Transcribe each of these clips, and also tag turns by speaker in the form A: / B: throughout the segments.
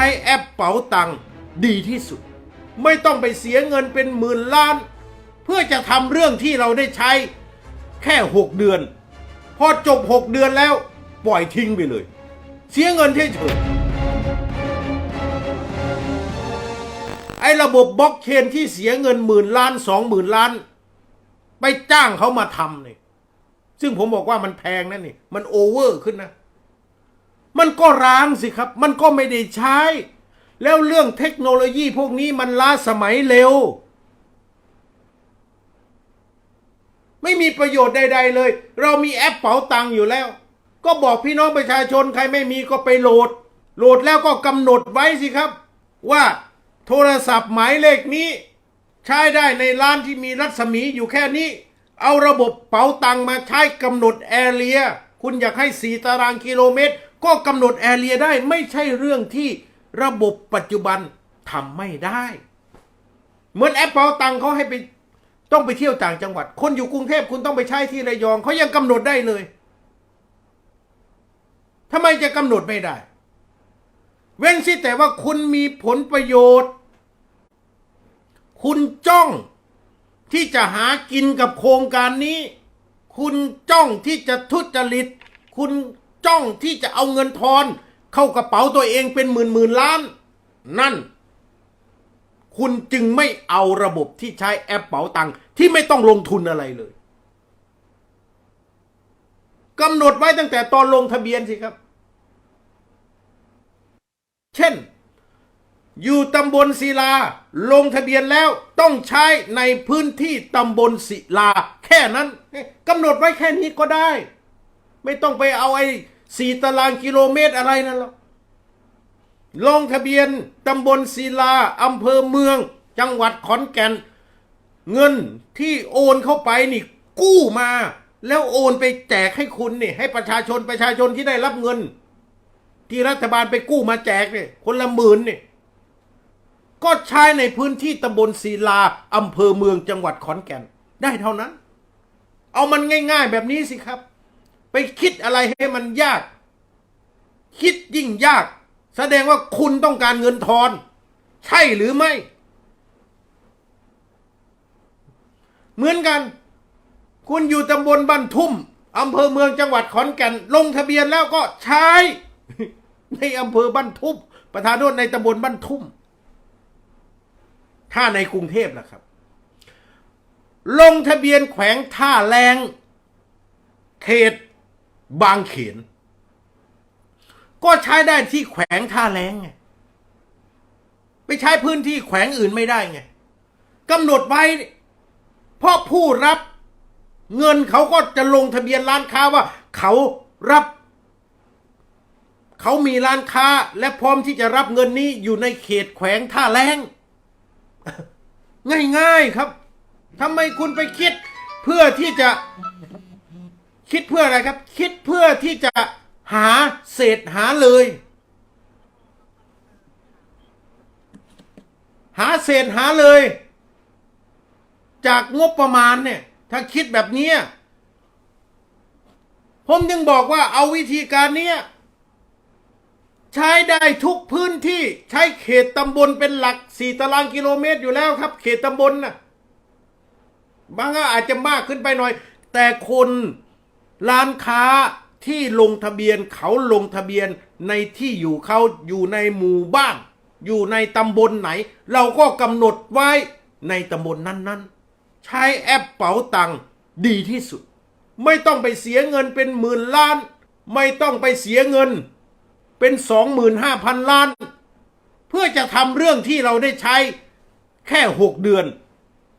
A: ช้แอปเป๋าตังดีที่สุด ไม่ต้องไปเสียเงินเป็นหมื่นล้าน เพื่อจะทำเรื่องที่เราได้ใช้ แค่หกเดือน พอจบหกเดือนแล้วปล่อยทิ้งไปเลย เสียเงินเฉยไอ้ระบบบล็อกเชนที่เสียเงินหมื่นล้านสองหมื่นล้าน ไปจ้างเขามาทำเนี่ยซึ่งผมบอกว่ามันแพงนั่นนี่มันโอเวอร์ขึ้นนะ มันก็ร้างสิครับ มันก็ไม่ได้ใช้ แล้วเรื่องเทคโนโลยีพวกนี้มันล้าสมัยเร็ว ไม่มีประโยชน์ใด ๆ เลย เรามีแอปเป๋าตังค์อยู่แล้ว ก็บอกพี่น้องประชาชนใครไม่มีก็ไปโหลด โหลดแล้วก็กำหนดไว้สิครับ ว่าโทรศัพท์หมายเลขนี้ ใช้ได้ในร้านที่มีรัศมีอยู่แค่นี้ เอาระบบเป๋าตังค์มาใช้กำหนดแอเรีย คุณอยากให้4ตารางกิโลเมตร ก็กำหนดแอเรียได้ไม่ใช่เรื่องที่ระบบปัจจุบันทำไม่ได้ เหมือนแอปเป๋าตังเขาให้ไปต้องไปเที่ยวต่างจังหวัด คนอยู่กรุงเทพคุณต้องไปใช้ที่ระยองเขายังกำหนดได้เลยทำไมจะกำหนดไม่ได้ เว้นสิแต่ว่าคุณมีผลประโยชน์ คุณจ้องที่จะหากินกับโครงการนี้ คุณจ้องที่จะทุจริต คุณ จ้องที่จะเอาเงินทอน เข้ากระเป๋าตัวเองเป็นหมื่นหมื่นล้าน นั่น คุณจึงไม่เอาระบบที่ใช้แอปเป๋าตังค์ที่ไม่ต้องลงทุนอะไรเลยกำหนดไว้ตั้งแต่ตอนลงทะเบียนสิครับ เช่น อยู่ตำบลศิลา ลงทะเบียนแล้วต้องใช้ในพื้นที่ตำบลศิลา แค่นั้นกำหนดไว้แค่นี้ก็ได้ ไม่ต้องไปเอาไอ้สี่ตารางกิโลเมตรอะไรนั่นหรอกลงทะเบียนตำบลศิลาอำเภอเมือง จังหวัดขอนแก่น เงินที่โอนเข้าไปนี่กู้มา แล้วโอนไปแจกให้คุณนี่ ให้ประชาชนประชาชนที่ได้รับเงิน ที่รัฐบาลไปกู้มาแจกเนี่ยคนละหมื่นนี่ก็ใช้ในพื้นที่ตำบลศิลาอำเภอเมืองจังหวัดขอนแก่น ได้เท่านั้น เอามันง่าย ๆ แบบนี้สิครับ ไปคิดอะไรให้มันยาก คิดยิ่งยาก แสดงว่าคุณต้องการเงินทอน ใช่หรือไม่ เหมือนกัน คุณอยู่ตำบลบ้านทุ่มอำเภอเมืองจังหวัดขอนแก่น ลงทะเบียนแล้วก็ใช้ ในอำเภอบ้านทุ่ม ประธานโทษในตำบลบ้านทุ่ม ถ้าในกรุงเทพล่ะครับ ลงทะเบียนแขวงท่าแรงเขต บางเขน ก็ใช้ได้ที่แขวงท่าแรงไงไปใช้พื้นที่แขวงอื่นไม่ได้ไงกำหนดไว้ เพราะผู้รับเงินเขาก็จะลงทะเบียนร้านค้าว่า เขารับ เขามีร้านค้าและพร้อมที่จะรับเงินนี้อยู่ในเขตแขวงท่าแรงง่ายๆครับทำไมคุณไปคิดเพื่อที่จะ คิดเพื่ออะไรครับ คิดเพื่อที่จะหาเศษหาเลย หาเศษหาเลย จากงบประมาณเนี่ย ถ้าคิดแบบนี้ผมยังบอกว่าเอาวิธีการเนี้ยใช้ได้ทุกพื้นที่ใช้เขตตำบลเป็นหลักสี่ตารางกิโลเมตรอยู่แล้วครับ เขตตำบลน่ะบางก็อาจจะมากขึ้นไปหน่อย แต่คน ร้านค้าที่ลงทะเบียนเขาลงทะเบียนในที่อยู่เขาอยู่ในหมู่บ้าน อยู่ในตำบลไหน เราก็กำหนดไว้ในตำบลนั้น ๆ ใช้แอปเป๋าตังค์ดีที่สุด ไม่ต้องไปเสียเงินเป็นหมื่นล้าน ไม่ต้องไปเสียเงิน เป็นสองหมื่นห้าพันล้าน เพื่อจะทำเรื่องที่เราได้ใช้แค่หกเดือน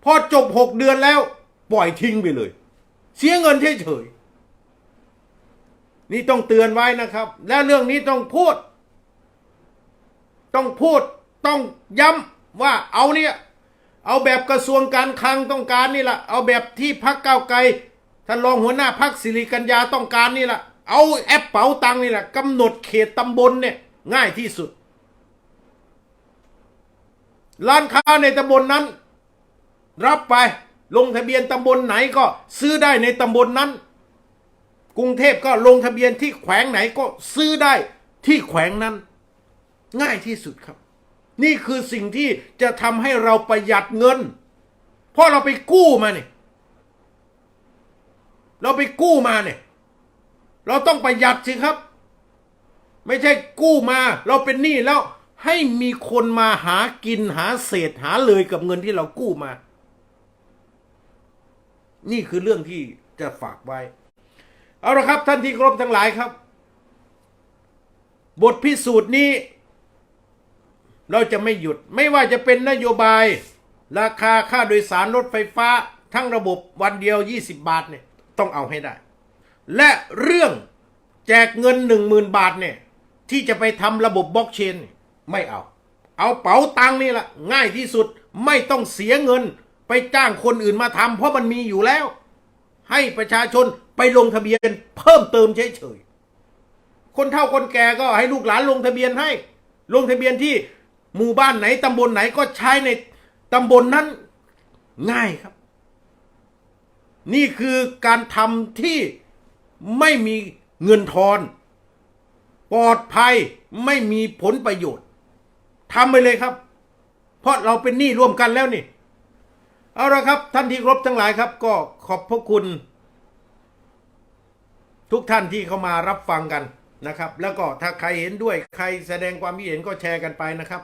A: พอจบหกเดือนแล้วปล่อยทิ้งไปเลย เสียเงินเฉยๆ นี่ต้องเตือนไว้นะครับ และเรื่องนี้ต้องพูด ต้องพูดต้องย้ำว่าเอาเนี่ยเอาแบบกระทรวงการคลังต้องการนี่แหละเอาแบบที่พักเก้าไกลท่านรองหัวหน้าพักสิริกัญญาต้องการนี่แหละเอาแอปเป๋าตังนี่แหละกำหนดเขตตำบลเนี่ยง่ายที่สุด ร้านค้าในตำบลนนั้น รับไปลงทะเบียนตำบลไหนก็ซื้อได้ในตำบลนนั้น กรุงเทพก็ลงทะเบียนที่แขวงไหนก็ซื้อได้ที่แขวงนั้น ง่ายที่สุดครับ นี่คือสิ่งที่จะทำให้เราประหยัดเงิน เพราะเราไปกู้มาเนี่ยเราไปกู้มาเนี่ย เราต้องประหยัดสิครับ ไม่ใช่กู้มา เราเป็นหนี้แล้วให้มีคนมาหากินหาเศษหาเลยกับเงินที่เรากู้มา นี่คือเรื่องที่จะฝากไว้ เอาละครับท่านที่เคารพทั้งหลายครับ บทพิสูจน์นี้ เราจะไม่หยุดไม่ว่าจะเป็นนโยบาย ราคาค่าโดยสารรถไฟฟ้า ทั้งระบบวันเดียว 20 บาทเนี่ยต้องเอาให้ได้ และเรื่องแจกเงิน 10,000 บาทเนี่ยที่จะไปทำระบบบล็อกเชนไม่เอา เอาเป๋าตังนี่แหละง่ายที่สุดไม่ต้องเสียเงินไปจ้างคนอื่นมาทำเพราะมันมีอยู่แล้ว ให้ประชาชนไปลงทะเบียนเพิ่มเติมเฉยๆ คนเฒ่าคนแก่ก็ให้ลูกหลานลงทะเบียนให้ ลงทะเบียนที่หมู่บ้านไหนตำบลไหนก็ใช้ในตำบลนนั้นง่ายครับ นี่คือการทำที่ไม่มีเงินทอน ปลอดภัยไม่มีผลประโยชน์ทำไปเลยครับ เพราะเราเป็นหนี้ร่วมกันแล้วนี่ เอาละครับ ท่านที่ครบทั้งหลายครับ ก็ขอบพระคุณ ทุกท่านที่เข้ามารับฟังกันนะครับ แล้วก็ถ้าใครเห็นด้วยใครแสดงความคิดเห็นก็แชร์กันไปนะครับ